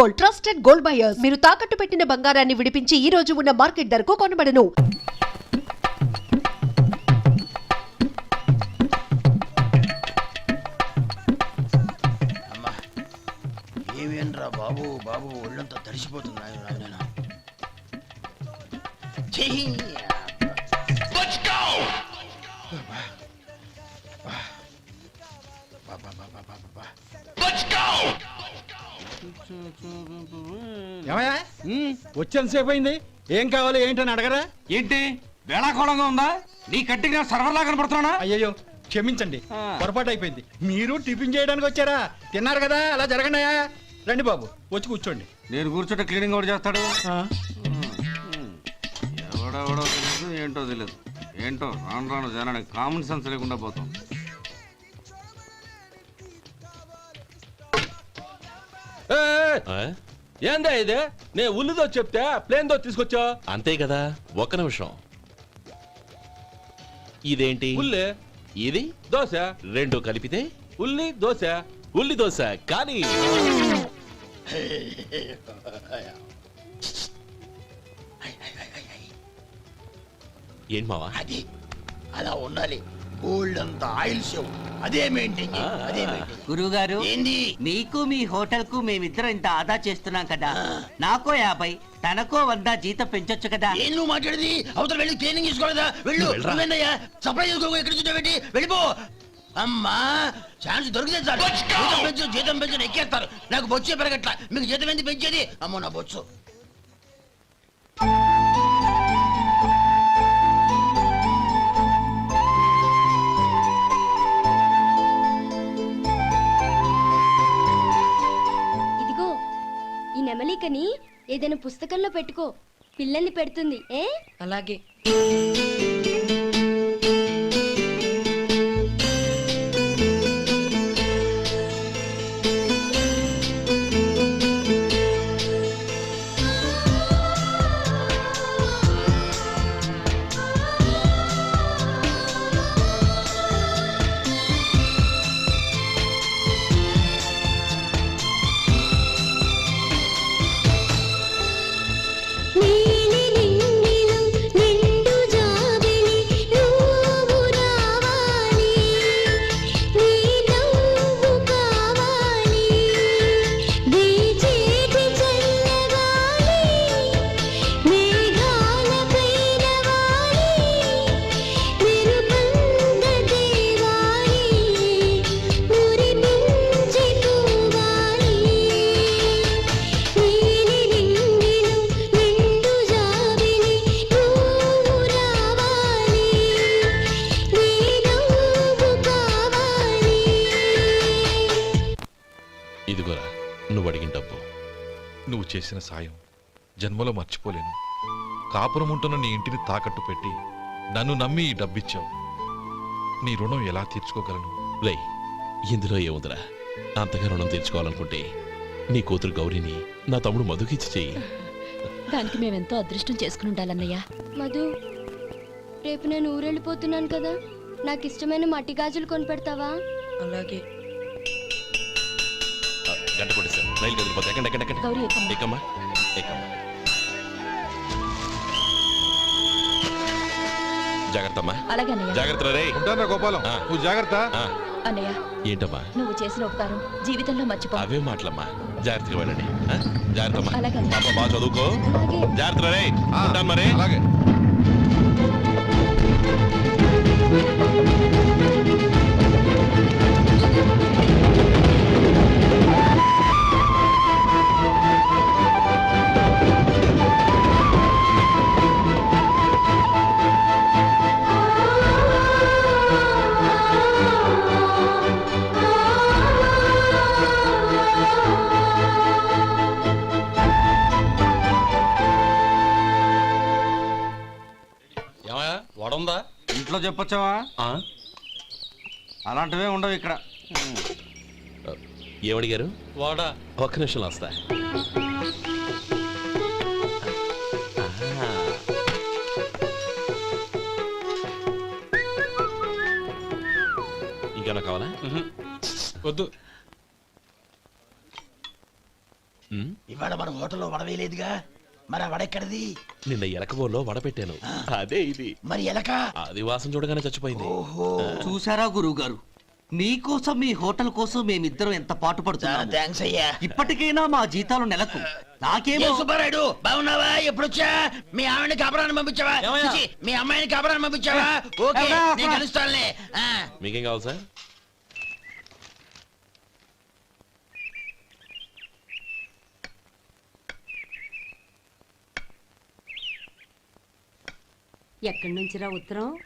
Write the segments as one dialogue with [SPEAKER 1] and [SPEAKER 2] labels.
[SPEAKER 1] Gold trusted gold buyers. మీరు తాకట్టు పెట్టిన బంగారాన్ని విడిపించి ఈ రోజు ఉన్న మార్కెట్ ధరకు కొనబడను.
[SPEAKER 2] అమ్మా ఏమేంట్రా బాబు బాబు ఒళ్ళంతా తడిసిపోతుంది నాయన. నాయన
[SPEAKER 3] ఏమయ్యా? వచ్చేంతసేపు అయింది. ఏం కావాలి ఏంటని అడగరా?
[SPEAKER 4] ఏంటి? వేళాకోళంగా ఉందా? నీ కట్టిగా సర్వర్లా కనపడుతున్నా
[SPEAKER 3] అయ్యయ్యో క్షమించండి. పొరపాటు అయిపోయింది. మీరు టిఫిన్ చేయడానికి వచ్చారా? తిన్నారు కదా అలా జరగండియా రండి బాబు వచ్చి కూర్చోండి.
[SPEAKER 4] నేను కూర్చుంటే క్లీనింగ్ కూడా చేస్తాడు? ఎవడెవడో తెలియదు ఏంటో తెలియదు. ఏంటో రాను రాను జనానికి కామన్ సెన్స్ లేకుండా పోతాం.
[SPEAKER 5] ఏందా ఇది? నేను ఉల్లిదో చెప్తే ప్లేన్ దో తీసుకొచ్చా?
[SPEAKER 6] అంతే కదా ఒక్క నిమిషం. ఇదేంటి?
[SPEAKER 5] ఉల్లి.
[SPEAKER 6] ఇది?
[SPEAKER 5] దోశ.
[SPEAKER 6] రెండు కలిపితే?
[SPEAKER 5] ఉల్లి దోశ.
[SPEAKER 6] ఉల్లి దోశ కానీ ఏంటి మావా
[SPEAKER 2] అది అలా ఉండాలి గోల్డ్ అంత ఆయిల్ షో అదే మెయింటైన్ అదే మెయింటైన్
[SPEAKER 7] గురువుగారు
[SPEAKER 2] ఏంది?
[SPEAKER 7] మీకు మీ హోటల్కు మేమిద్దరం ఇంత ఆదా చేస్తున్నాం కదా. నాకో యాభై తనకో వంద జీతం పెంచొచ్చు కదా.
[SPEAKER 2] ఏం నువ్వు మాట్లాడేది? అవతల వెళ్ళి ట్రైనింగ్ తీసుకోలేదా వెళ్ళు. నువ్వేందయ్యా? సప్లై చేసుకో ఎక్కడ చూసా పెట్టి వెళ్ళిపో. అమ్మా ఛాన్స్ దొరికితే చాలు. జీతం పెంచు జీతం పెంచు ఎక్కేస్తారు. నాకు బొచ్చే పెరగట్ల. మీకు జీతం ఎందుకు పెంచేది? అమ్మో నా బొచ్చు.
[SPEAKER 8] కానీ ఏదైనా పుస్తకంలో పెట్టుకో. పిల్లల్ని పెడుతుంది ఏ?
[SPEAKER 1] అలాగే.
[SPEAKER 9] చేసిన సాయం. జన్మలో మర్చిపోలేను. కాపురం ఉంటున్న నీ ఇంటిని తాకట్టు పెట్టి నన్ను నమ్మి ఈ డబ్బిచ్చావు. నీ రుణం ఎలా తీర్చుకోగలను?
[SPEAKER 6] రే ఇందులో ఏముందిరా? అంతగా రుణం తీర్చుకోవాలనుకుంటే నీ కూతురు గౌరీని నా తమ్ముడు మధుకిచ్చి చెయ్యి.
[SPEAKER 10] దానికి మేమెంతో అదృష్టం చేసుకుని ఉండాలన్నయ్య.
[SPEAKER 8] మధు రేపు నేను ఊరెళ్ళిపోతున్నాను కదా? నాకు ఇష్టమైన మట్టి గాజులు కొనిపెడతావా?
[SPEAKER 1] అలాగే.
[SPEAKER 6] గంట రైలు కదిలిపోతే ఎక్కండి ఎక్కండి ఎక్కండి
[SPEAKER 10] ఎక్కమ్మా.
[SPEAKER 6] ఎక్కమ్మా జాగ్రత్త
[SPEAKER 10] అలాగే అన్నయ్య.
[SPEAKER 6] జాగ్రత్త రే
[SPEAKER 9] ఉంటానా గోపాలం?
[SPEAKER 6] ఆ.
[SPEAKER 9] నువ్వు జాగ్రత్త.
[SPEAKER 10] అన్నయ్య.
[SPEAKER 6] ఏంటమ్మా?
[SPEAKER 10] నువ్వు చేసిన ఉపకారం జీవితంలో మర్చిపో.
[SPEAKER 6] అవే మాటలమ్మా. జాగ్రత్తగా వెళ్ళండి. ఆ? జాగ్రత్త బాగా చదువుకో. జాగ్రత్త రే ఉంటాను మరి.
[SPEAKER 9] అలాగే.
[SPEAKER 4] చెప్పొచ్చావా అలాంటివే ఉండవు ఇక్కడ.
[SPEAKER 6] ఏమడిగారు
[SPEAKER 5] వాడా?
[SPEAKER 6] ఒక్క నిమిషంలో వస్తా. ఆహా. ఇంకేమైనా కావాలా?
[SPEAKER 5] వద్దు.
[SPEAKER 2] ఇవాళ మన హోటల్లో వడవేయలేదుగా. మరి ఆ వడెక్కడిది?
[SPEAKER 6] నిన్న ఎలకబోల్లో వడపెట్టాను. అదే ఇది.
[SPEAKER 2] మరి ఎలక?
[SPEAKER 6] అది వాసన చూడగానే చచ్చిపోయింది.
[SPEAKER 7] చూసారా గురువు గారు మీకోసం మీ హోటల్ కోసం మేమిద్దరం ఎంత పాటు పడుతున్నాము
[SPEAKER 2] థ్యాంక్స్ అయ్యా.
[SPEAKER 7] ఇప్పటికైనా మా జీతాలు నెలకు. నాకేమో
[SPEAKER 2] సుబ్బారాయుడు? బాగున్నావా? ఎప్పుడొచ్చా? మీ ఆవిడని కాపురాన్ని పంపించావా? మీ అమ్మాయిని కాపురాన్ని పంపించావా? ఓకే? నేను కలుస్తానులే. ఆ.
[SPEAKER 6] మీకేం కావాలి సార్?
[SPEAKER 11] ఎక్కడి నుంచిరా ఉత్తరం?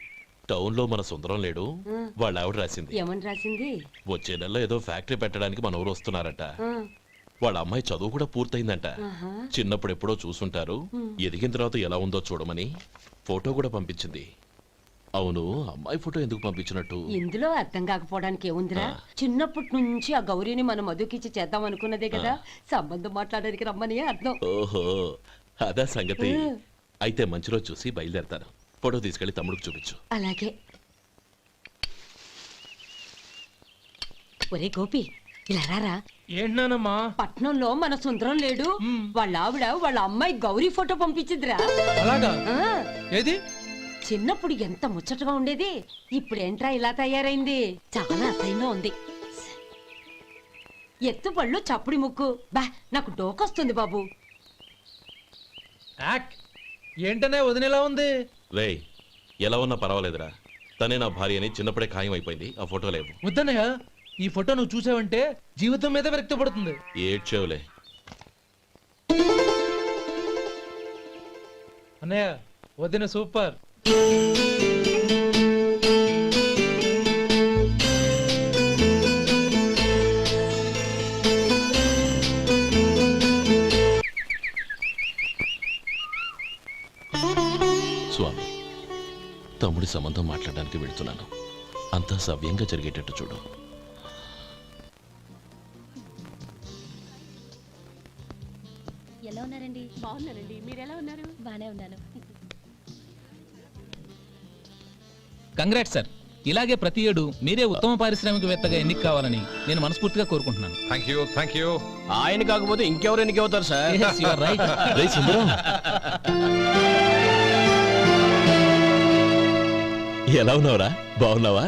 [SPEAKER 6] టౌన్లో మన సుందరం లేడు. వాళ్ళ ఆవిడ రాసింది.
[SPEAKER 11] ఏమని రాసింది?
[SPEAKER 6] వచ్చే నెలలో ఏదో ఫ్యాక్టరీ పెట్టడానికి మన ఊరు వస్తున్నారట. వాళ్ళ అమ్మాయి చదువు కూడా పూర్తయిందంట. చిన్నప్పుడు ఎప్పుడో చూసుంటారు. ఎదిగిన తర్వాత ఎలా ఉందో చూడమని ఫోటో కూడా పంపించింది. అవును అమ్మాయి ఫోటో ఎందుకు పంపించినట్టు?
[SPEAKER 11] ఇందులో అర్థం కాకపోవడానికి ఏముందిరా? చిన్నప్పటి నుంచి ఆ గౌరీని మనం మధుకిచ్చి చేద్దాం అనుకున్నదే కదా. సంబంధం మాట్లాడడానికి రమ్మని అర్థం.
[SPEAKER 6] ఓహో అదా సంగతి. అయితే మంచి రోజు చూసి బయలుదేరతాను. ఫోటో తీసుకెళ్ళి తమ్ముడికి చూపించు.
[SPEAKER 11] అలాగే. ఒరే గోపి ఇలా రారా?
[SPEAKER 5] ఏంటన్నానమ్మా
[SPEAKER 11] పట్నంలో మన సుందరం లేడు. వాళ్ళ ఆవిడ వాళ్ళ అమ్మాయి గౌరీ ఫోటో పంపించిందిరా
[SPEAKER 5] అలాగా?
[SPEAKER 11] ఆ,
[SPEAKER 5] ఏది?
[SPEAKER 11] చిన్నప్పుడు ఎంత ముచ్చటగా ఉండేది. ఇప్పుడు ఏంట్రా ఇలా తయారైంది? చాలా అసహ్యంగా ఉంది. ఎత్తు పళ్ళు చప్పుడి ముక్కు. బా నాకు డోకొస్తుంది బాబు.
[SPEAKER 5] యాక్ ఏంటనే వదినేలా ఉంది?
[SPEAKER 6] రేయ్ ఎలా ఉన్నా పర్వాలేదురా. తనే నా భార్య అని చిన్నప్పుడే ఖాయం అయిపోయింది ఆ ఫోటో లేవు.
[SPEAKER 5] వద్దన్నయ్య ఈ ఫోటో నువ్వు చూసావంటే జీవితం మీద వ్యక్తపడుతుంది
[SPEAKER 6] ఏడ్చేవులే.
[SPEAKER 5] అన్నయ్య వదిన సూపర్.
[SPEAKER 6] స్వామి తమ్ముడి సంబంధం మాట్లాడడానికి వెళ్తున్నాను. అంతా సవ్యంగా జరిగేటట్టు చూడు.
[SPEAKER 8] ఎలా ఉన్నారండి? బాగున్నానండి మీరు ఎలా ఉన్నారు? బానే ఉన్నాను.
[SPEAKER 12] Congrat sir. ఇలాగే ప్రతి ఏడు మీరే ఉత్తమ పారిశ్రామికవేత్తగా ఎన్నిక కావాలని నేను మనస్ఫూర్తిగా కోరుకుంటున్నాను.
[SPEAKER 9] థ్యాంక్ యూ థ్యాంక్ యూ
[SPEAKER 5] ఆయన కాకపోతే ఇంకెవరు ఎన్నిక అవుతారు సార్?
[SPEAKER 12] Yes,
[SPEAKER 6] ఎలా ఉన్నావురా? బాగున్నావా?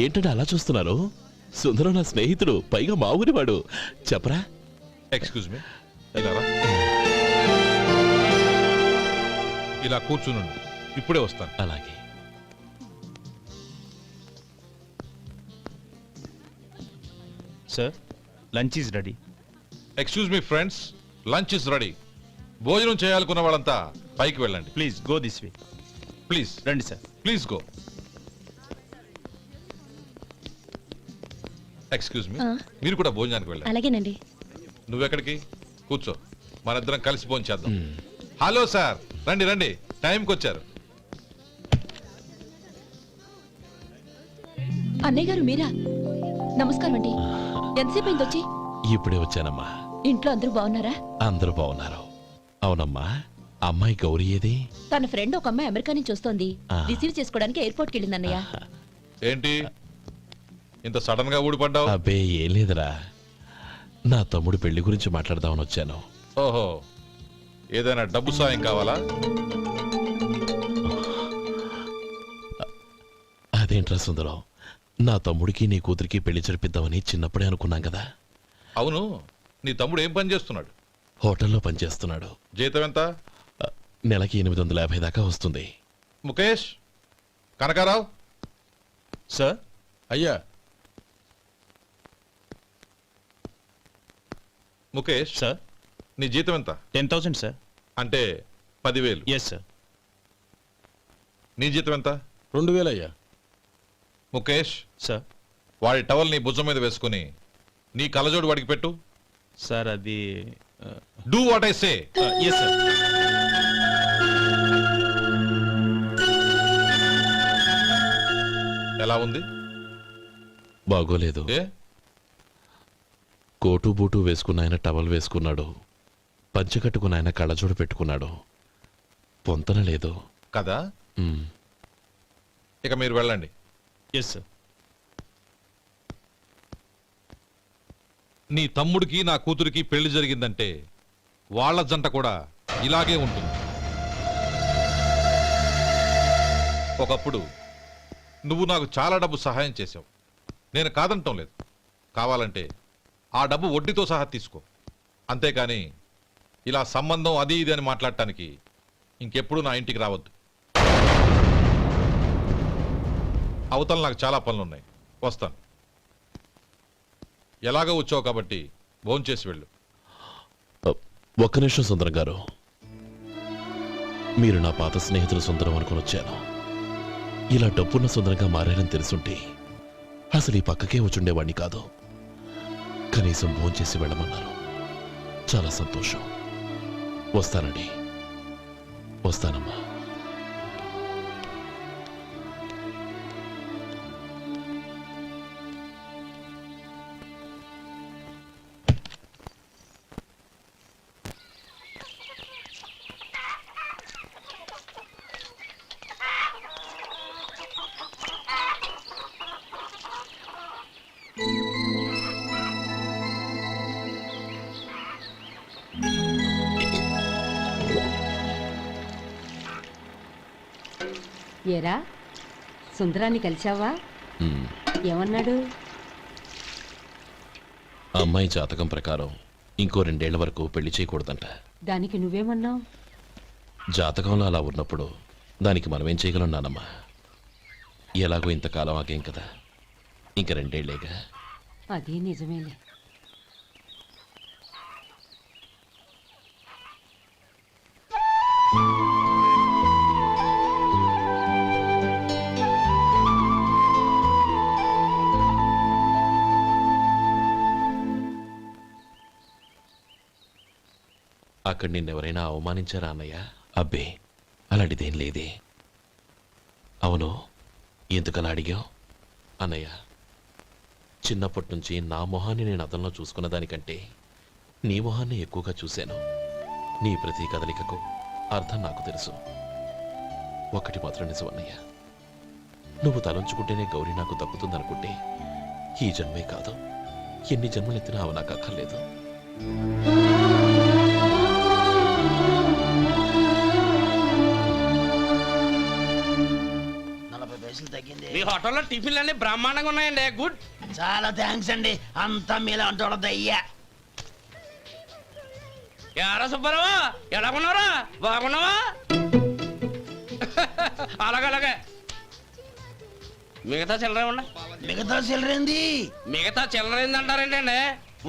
[SPEAKER 6] ఏంటంటే అలా చూస్తున్నారు? సుందరం నా స్నేహితుడు పైగా మా ఊరివాడు చెప్పరా?
[SPEAKER 9] ఎక్స్క్యూజ్ మీ ఇలా రా. ఇలా కూర్చునుండు. ఇప్పుడే వస్తాను.
[SPEAKER 6] అలాగే.
[SPEAKER 12] Sir lunch is ready
[SPEAKER 9] excuse me friends lunch is ready భోజనం చేయాలనుకున్న వాళ్ళంతా పైకి వెళ్ళండి.
[SPEAKER 12] Please go this way
[SPEAKER 9] please.
[SPEAKER 12] రండి sir.
[SPEAKER 9] Please go. Excuse me. మీరు కూడా భోజనానికి వెళ్ళండి.
[SPEAKER 8] అలాగేనండి.
[SPEAKER 9] నువ్వెక్కడికి? కూర్చో. మనిద్దరం కలిసి భోజనం చేద్దాం. Hello sir. రండి రండి. టైంకి వచ్చారు.
[SPEAKER 10] అన్నయ్య గారు మీరా? నమస్కారం అండి. ఎంతసేపు అయింది వచ్చి
[SPEAKER 6] ఇప్పుడే వచ్చానమ్మా.
[SPEAKER 10] ఇంట్లో అందరూ బాగున్నారా?
[SPEAKER 6] అందరూ బాగున్నారు. అవునమ్మా. అమ్మాయి గౌరీ ఏది?
[SPEAKER 10] తన ఫ్రెండ్ ఒక అమ్మాయి అమెరికా నుంచి వస్తోంది.
[SPEAKER 6] ఆ.
[SPEAKER 10] రిసీవ్ చేసుకోవడానికి ఎయిర్పోర్ట్కి వెళ్ళింది అన్నయ్య.
[SPEAKER 9] ఏంటి? ఇంత సడన్గా ఊడిపడ్డావు?
[SPEAKER 6] అబ్బే ఏం లేదురా. నా తమ్ముడు పెళ్ళి గురించి మాట్లాడదామని వచ్చాను.
[SPEAKER 9] ఓహో ఏదైనా డబ్బు సాయం కావాలా?
[SPEAKER 6] అదేంట్రా సుందరం? నా తమ్ముడికి నీ కూతురికి పెళ్ళి జరిపిద్దామని చిన్నప్పుడే అనుకున్నాం కదా.
[SPEAKER 9] అవును నీ తమ్ముడు ఏం పని చేస్తున్నాడు?
[SPEAKER 6] హోటల్లో పనిచేస్తున్నాడు
[SPEAKER 9] జీతం ఎంత?
[SPEAKER 6] నెలకి ఎనిమిది వందల యాభై దాకా వస్తుంది.
[SPEAKER 9] ముఖేష్ కనకారావు.
[SPEAKER 12] సార్?
[SPEAKER 9] అయ్యా. ముఖేష్
[SPEAKER 12] సార్?
[SPEAKER 9] నీ జీతం ఎంత?
[SPEAKER 12] Ten thousand sir.
[SPEAKER 9] అంటే పదివేలు.
[SPEAKER 12] ఎస్ సార్
[SPEAKER 9] నీ జీతం ఎంత?
[SPEAKER 5] రెండు వేలు అయ్యా.
[SPEAKER 9] ముఖేష్
[SPEAKER 12] సార్.
[SPEAKER 9] వాడి టవల్ నీ భుజం మీద వేసుకుని నీ కలజోడు వాడికి పెట్టు.
[SPEAKER 12] సార్ అది
[SPEAKER 9] do what I say
[SPEAKER 12] yes sir
[SPEAKER 9] ఎలా ఉంది?
[SPEAKER 6] బాగోలేదు.
[SPEAKER 9] ఏ?
[SPEAKER 6] కోటు బూటు వేసుకున్న ఆయన టవల్ వేసుకున్నాడు. పంచె కట్టుకున్న ఆయన కళ్ళజోడు పెట్టుకున్నాడు. పొంతన లేదు.
[SPEAKER 9] కదా? ఇక మీరు వెళ్ళండి.
[SPEAKER 12] ఎస్ సార్
[SPEAKER 9] నీ తమ్ముడికి నా కూతురికి పెళ్ళి జరిగిందంటే వాళ్ళ జంట కూడా ఇలాగే ఉంటుంది. ఒకప్పుడు నువ్వు నాకు చాలా డబ్బు సహాయం చేశావు. నేను కాదంటం లేదు. కావాలంటే ఆ డబ్బు వడ్డీతో సహా తీసుకో. అంతేకాని ఇలా సంబంధం అది ఇది అని మాట్లాడటానికి ఇంకెప్పుడు నా ఇంటికి రావద్దు. అవతల నాకు చాలా పనులున్నాయి. వస్తాను. ఎలాగో వచ్చావు కాబట్టి భోంచేసి వెళ్ళు.
[SPEAKER 6] ఒక్క నిమిషం సుందరం గారు. మీరు నా పాత స్నేహితులు సుందరం అనుకుని వచ్చాను. ఇలా డబ్బున్న సుందరంగా మారారని తెలుసుంటే అసలు ఈ పక్కకే వచ్చుండేవాణ్ణి కాదు. కనీసం భోంచేసి వెళ్ళమన్నారు. చాలా సంతోషం. వస్తానండి. వస్తానమ్మా.
[SPEAKER 11] ఏరా? సుందరాన్ని కలిసావా
[SPEAKER 6] ఉమ్,
[SPEAKER 11] ఏమన్నాడు?
[SPEAKER 6] ఆ అమ్మాయి జాతకం ప్రకారం ఇంకో రెండేళ్ళ వరకు పెళ్ళి చేయకూడదంట.
[SPEAKER 11] దానికి నువ్వేమన్నావు?
[SPEAKER 6] జాతకంలో అలా ఉన్నప్పుడు దానికి మనమేం చేయగలం నానమ్మా? ఎలాగో ఇంతకాలం ఆగేం కదా. ఇంక రెండేళ్ళేగా?
[SPEAKER 11] అది నిజమేలే.
[SPEAKER 6] అక్కడ నిన్నెవరైనా అవమానించారా అన్నయ్య? అబ్బే అలాంటిదేం లేదే. అవును ఎందుకలా అడిగావు? అన్నయ్య చిన్నప్పటి నుంచి నా మొహాన్ని నేను అతనిలో చూసుకున్న దానికంటే నీ మొహాన్ని ఎక్కువగా చూశాను. నీ ప్రతి కదలికకు అర్థం నాకు తెలుసు. ఒకటి మాత్రం నిజం అన్నయ్య. నువ్వు తలంచుకుంటేనే గౌరీ నాకు దక్కుతుందనుకుంటే ఈ జన్మే కాదు. ఎన్ని జన్మలెత్తినా అవి నాకు అక్కర్లేదు.
[SPEAKER 7] హోటల్లో టిఫిన్లు అన్ని బ్రహ్మాండంగా ఉన్నాయండి. గుడ్
[SPEAKER 2] చాలా థ్యాంక్స్ అండి. అంతా మీలా అంటాడు అయ్యా
[SPEAKER 7] యారా సుబ్బారావు? ఎలా ఉన్నారా బాగున్నావా? అలాగే అలాగే. మిగతా చిల్లర ఉన్నా
[SPEAKER 2] మిగతా చిల్లరేంది
[SPEAKER 7] మిగతా చిల్లర ఏందంటారేంటండి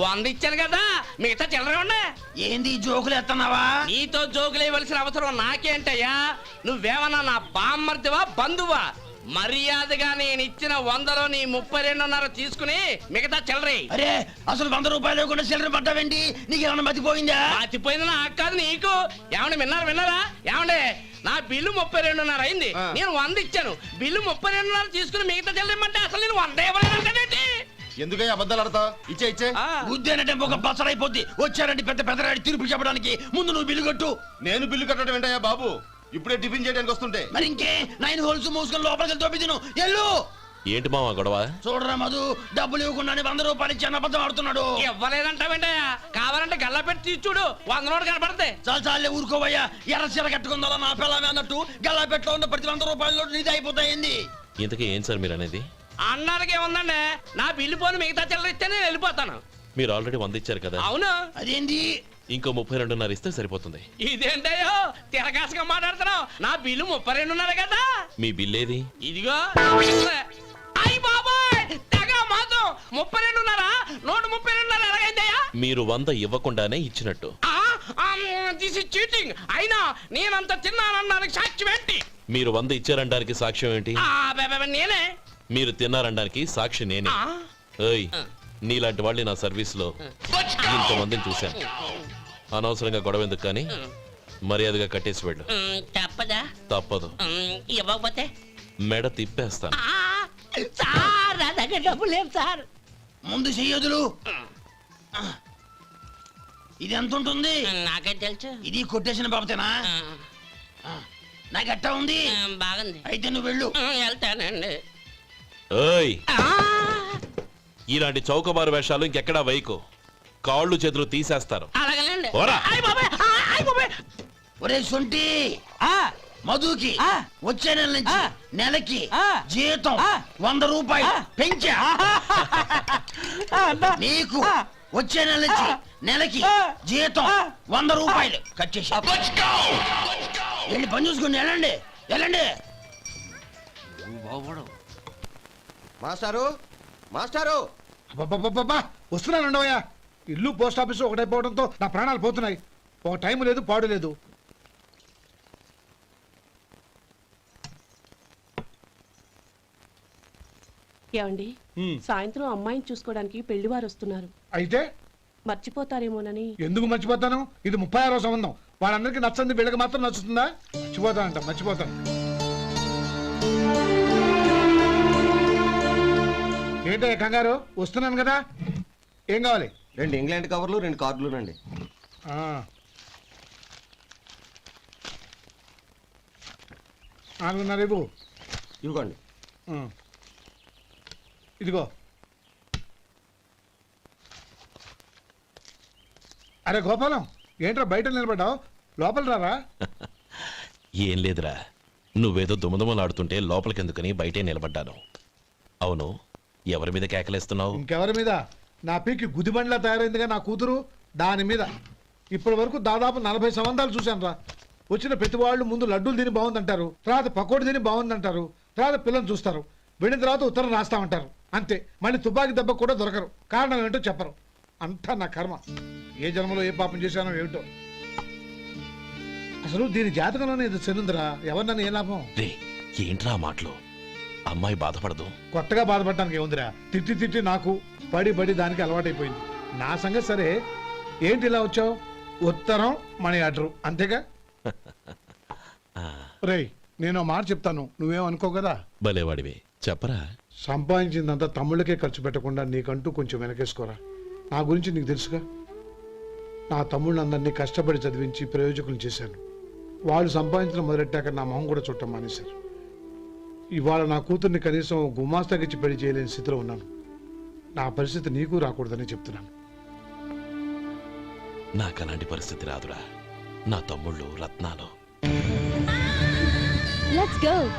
[SPEAKER 7] వంద ఇచ్చాను కదా. మిగతా చిల్లర ఉన్నా
[SPEAKER 2] ఏంది జోకులు ఎత్తన్నావా?
[SPEAKER 7] నీతో జోకులు ఇవ్వాల్సిన అవసరం నాకేంటయ్యా? నువ్వేమన్నా నా బామ్మర్దివా బంధువా? మర్యాదగా నేను ఇచ్చిన వందలో నీ ముప్పై రెండున్నర తీసుకుని మిగతా చిల్లరే.
[SPEAKER 2] అరే అసలు వంద రూపాయలు కూడా చిల్లర పడ్డావేంటి? నీకేమన్నా మతిపోయిందా?
[SPEAKER 7] పాతిపోయింది నాకు కాదు నీకు. ఏమండి విన్నారా విన్నారా? ఏమండి నా బిల్లు ముప్పై రెండున్నర అయింది. నేను వంద ఇచ్చాను. బిల్లు ముప్పై రెండున్నర తీసుకుని మిగతా చెల్లిమంటే అసలు నేను వంద ఇవ్వలేదంటే
[SPEAKER 3] ఎందుకయ్యా అబద్ధాలు ఆడతా? ఇచ్చే ఇచ్చే.
[SPEAKER 2] ఉద్యానంటే ఒక బసరైపోద్ది వచ్చారంటే పెద్ద పెద్దరాడి తీర్పు చెప్పడానికి. ముందు నువ్వు బిల్లు కట్టు.
[SPEAKER 3] నేను బిల్లు కట్టడం ఏంటయ్యా బాబు? ఇప్పుడే టిఫిన్ చేయడానికి వస్తుంటే.
[SPEAKER 2] మరి ఇంకే నైన్ హోల్స్ మూసుకొని లోపలికి తోపి తిను ఎల్లు
[SPEAKER 6] ఏంటి మావా గొడవ?
[SPEAKER 2] చూడరా మధు డబ్బులు ఇవ్వకుండానే వంద రూపాయలు ఇచ్చి అబద్ధం ఆడుతున్నాడు.
[SPEAKER 7] ఇవ్వలేదంటావేంటయ్యా? కావాలంటే గల్లా పెట్టి చూడు వంద నోటు కనపడతాయి.
[SPEAKER 2] చాలా చాలే ఊరుకోవయ్యా. ఎర్ర చీర కట్టుకుందా నా పిల్లమే అన్నట్టు గల్లాపెట్లో ఉన్న ప్రతి వంద రూపాయలు నీది అయిపోతాయింది.
[SPEAKER 6] ఇంతకీ ఏం సార్ మీరు అనేది
[SPEAKER 7] అన్నానికి ఏముందండి? నా బిల్లు పోను మిగతా చిల్లర ఇస్తే నేను వెళ్ళిపోతాను.
[SPEAKER 6] మీరు ఆల్రెడీ వంద ఇచ్చారు కదా.
[SPEAKER 7] అవును.
[SPEAKER 2] అదేంది?
[SPEAKER 6] ఇంకో ముప్పై రెండున్నర ఇస్తే సరిపోతుంది.
[SPEAKER 7] ఇదేంటయ్యో? తిరగాసుగా మాట్లాడుతున్నావు. నా బిల్లు ముప్పై రెండున్నర కదా?
[SPEAKER 6] మీ బిల్ ఏది
[SPEAKER 7] ఇదిగో అయ్యి బాబాయ్! తెగ మాతో ముప్పై రెండున్నారా నూట ముప్పై రెండున్నర ఎలాగైందయ్యా?
[SPEAKER 6] మీరు వంద ఇవ్వకుండానే ఇచ్చినట్టు.
[SPEAKER 7] దిస్ ఇస్ చీటింగ్ అయినా నేనంత తిన్నానన్నానికి సాక్షి ఏంటి?
[SPEAKER 6] మీరు వంద ఇచ్చారనడానికి సాక్ష్యం ఏంటి?
[SPEAKER 7] నేనే.
[SPEAKER 6] మీరు తిన్నారనడానికి సాక్షి నేనే. ఏయ్ నీలాంటి వాళ్ళని నా సర్వీస్లో ఇంతమందిని చూశాను. అనవసరంగా గొడవ ఎందుకు కానీ? మర్యాదగా కట్టేసి వెళ్ళు.
[SPEAKER 7] తప్పదా?
[SPEAKER 6] తప్పదు.
[SPEAKER 7] ఇవ్వకపోతే?
[SPEAKER 6] మెడ తిప్పేస్తాను.
[SPEAKER 7] ఆ, సార్ నా దగ్గర డబ్బు లేదు సార్.
[SPEAKER 2] ముందు చెయ్యదులు ఇది ఎంత ఉంటుంది?
[SPEAKER 7] నాకే తెలుసు.
[SPEAKER 2] ఇది కొట్టేసిన బాబతేనా? నాకు ఎట్టా ఉంది?
[SPEAKER 7] బాగుంది.
[SPEAKER 2] అయితే నువ్వు వెళ్ళు.
[SPEAKER 7] వెళ్తానండి.
[SPEAKER 6] ఏయ్! ఇలాంటి చౌకబారు వేషాలు ఇంకెక్కడా వైకు కాళ్ళు చేతులు తీసేస్తారు.
[SPEAKER 7] అలాగేలేండి
[SPEAKER 6] పోరా.
[SPEAKER 2] ఒరే సొంటి
[SPEAKER 7] ఆ,
[SPEAKER 2] మధుకి
[SPEAKER 7] ఆ.
[SPEAKER 2] వచ్చే నెల నుంచి
[SPEAKER 7] ఆ.
[SPEAKER 2] నెలకి
[SPEAKER 7] ఆ.
[SPEAKER 2] జీతం
[SPEAKER 7] ఆ.
[SPEAKER 2] వంద రూపాయలు పెంచా
[SPEAKER 7] ఆ, అన్నా.
[SPEAKER 2] నీకు
[SPEAKER 7] ఆ.
[SPEAKER 2] వచ్చే నెల నుంచి
[SPEAKER 7] ఆ.
[SPEAKER 2] నెలకి
[SPEAKER 7] ఆ.
[SPEAKER 2] జీతం
[SPEAKER 7] ఆ.
[SPEAKER 2] వంద రూపాయలు కట్ చేసి వెళ్ళి పని చూసుకుని వెళ్ళండి వెళ్ళండి
[SPEAKER 3] మాస్టారు మాస్టారు అబ్బబ్బబ్బబ్బా వస్తున్నాను ఉండవయ్యా ఇల్లు పోస్ట్ ఆఫీసు ఒకటైపోవడంతో నా ప్రాణాలు పోతున్నాయి. ఒక టైం లేదు పాడు లేదు.
[SPEAKER 10] ఏమండి? సాయంత్రం అమ్మాయిని చూసుకోవడానికి పెళ్ళివారు వస్తున్నారు.
[SPEAKER 3] అయితే?
[SPEAKER 10] మర్చిపోతారేమోనని.
[SPEAKER 3] ఎందుకు మర్చిపోతాను? ఇది ముప్పై ఆరో సంబంధం. వాళ్ళందరికీ నచ్చంది వీళ్ళకి మాత్రం నచ్చుతుందా? మర్చిపోతానంట మర్చిపోతాను ఏంటయ్య కంగారు? వస్తున్నాను కదా? ఏం కావాలి?
[SPEAKER 13] రెండు ఇంగ్లాండ్ కవర్లు రెండు కార్డులు రండి.
[SPEAKER 3] ఆ. నాలుగున్నర ఇవ్వు.
[SPEAKER 13] ఇవ్వండి.
[SPEAKER 3] ఆ. ఇదిగో. అరే గోపాలం ఏంట్రా బయట నిలబడ్డావు? లోపల రారా?
[SPEAKER 6] ఏం లేదురా. నువ్వేదో దుమదుమలాడుతుంటే లోపలికెందుకని బయటే నిలబడ్డాను. అవును ఎవరి మీద కేకలేస్తున్నావు?
[SPEAKER 3] ఇంకెవరి మీద? నా పీకి గుదిబండ్లా తయారైందిగా నా కూతురు. దాని మీద ఇప్పటి వరకు దాదాపు నలభై సంవత్సరాలు చూశాను రా. వచ్చిన ప్రతి వాళ్ళు ముందు లడ్డూలు తిని బాగుందంటారు. తర్వాత పకోడి తిని బాగుందంటారు. తర్వాత పిల్లలు చూస్తారు. వెళ్ళిన తర్వాత ఉత్తరం రాస్తామంటారు. అంతే. మళ్ళీ తుపాకీ దెబ్బ కూడా దొరకరు. కారణం ఏంటో చెప్పరు. అంతా నా కర్మ. ఏ జన్మలో ఏ పాపం చేశానో ఏమిటో. అసలు దీని జాతకంలోనే ఇది చెల్లుందిరా ఎవరినన్నా ఏ లాభం?
[SPEAKER 6] రే ఏంట్రా ఆ మాటలు? అమ్మాయి బాధపడదు.
[SPEAKER 3] కొత్తగా బాధపడటానికి ఏముందిరా? తిట్టి తిట్టి నాకు పడి పడి దానికి అలవాటైపోయింది. నా సంగతి సరే ఏంటి ఇలా వచ్చావు? ఉత్తరం మనీ ఆర్డర్ అంతేగా? రేయ్ నేను మాట చెప్తాను నువ్వేం అనుకో కదా?
[SPEAKER 6] భలేవాడివి. చెప్పరా?
[SPEAKER 3] సంపాదించిందంతా తమ్ముళ్ళకే ఖర్చు పెట్టకుండా నీకంటూ కొంచెం వెనకేసుకోరా. నా గురించి నీకు తెలుసుగా? నా తమ్ముళ్ళందరినీ కష్టపడి చదివించి ప్రయోజకులు చేశాను. వాళ్ళు సంపాదించడం మొదలెట్టాక నా మొహం కూడా చుట్టం మానేశారు. ఇవాళ నా కూతుర్ని కనీసం గుమాస్తాకిచ్చి పెళ్ళి చేయలేని స్థితిలో ఉన్నాను. నా పరిస్థితి నీకు రాకూడదని చెప్తున్నాను.
[SPEAKER 6] నాకు అలాంటి పరిస్థితి రాదురా. నా తమ్ముళ్ళు రత్నాలు.
[SPEAKER 8] లెట్స్ గో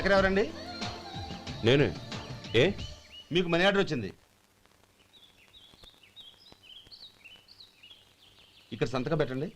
[SPEAKER 13] శేఖర్ ఎవరండి?
[SPEAKER 4] నేనే. ఏ?
[SPEAKER 13] మీకు మనీ ఆర్డర్ వచ్చింది. ఇక్కడ సంతకం పెట్టండి.